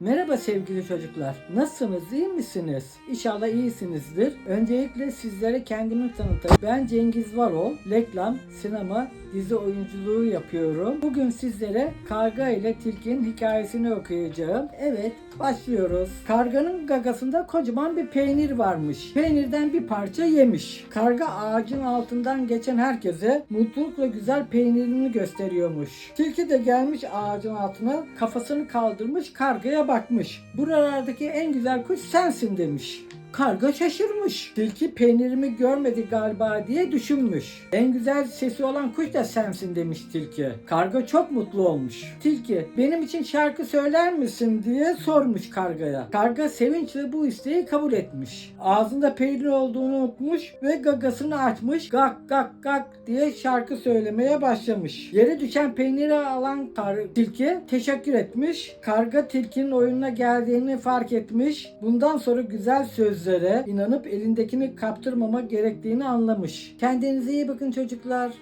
Merhaba sevgili çocuklar. Nasılsınız? iyi misiniz? İnşallah iyisinizdir. Öncelikle sizlere kendimi tanıtayım. Ben Cengiz Varol. Reklam, sinema, dizi oyunculuğu yapıyorum. Bugün sizlere Karga ile Tilki'nin hikayesini okuyacağım. Evet, başlıyoruz. Karganın gagasında kocaman bir peynir varmış. Peynirden bir parça yemiş. Karga ağacın altından geçen herkese mutlulukla güzel peynirini gösteriyormuş. Tilki de gelmiş ağacın altına kafasını kaldırmış kargaya bakmış. Buralardaki en güzel kuş sensin demiş. Karga şaşırmış. Tilki peynirimi görmedi galiba diye düşünmüş. En güzel sesi olan kuş da sensin demiş tilki. Karga çok mutlu olmuş. Tilki benim için şarkı söyler misin diye sormuş kargaya. Karga sevinçle bu isteği kabul etmiş. Ağzında peynir olduğunu unutmuş ve gagasını açmış. Gak gak gak diye şarkı söylemeye başlamış. Yere düşen peyniri alan kar- tilki teşekkür etmiş. Karga tilkinin oyununa geldiğini fark etmiş. Bundan sonra güzel sözlere inanıp elindekini kaptırmama gerektiğini anlamış. Kendinize iyi bakın çocuklar.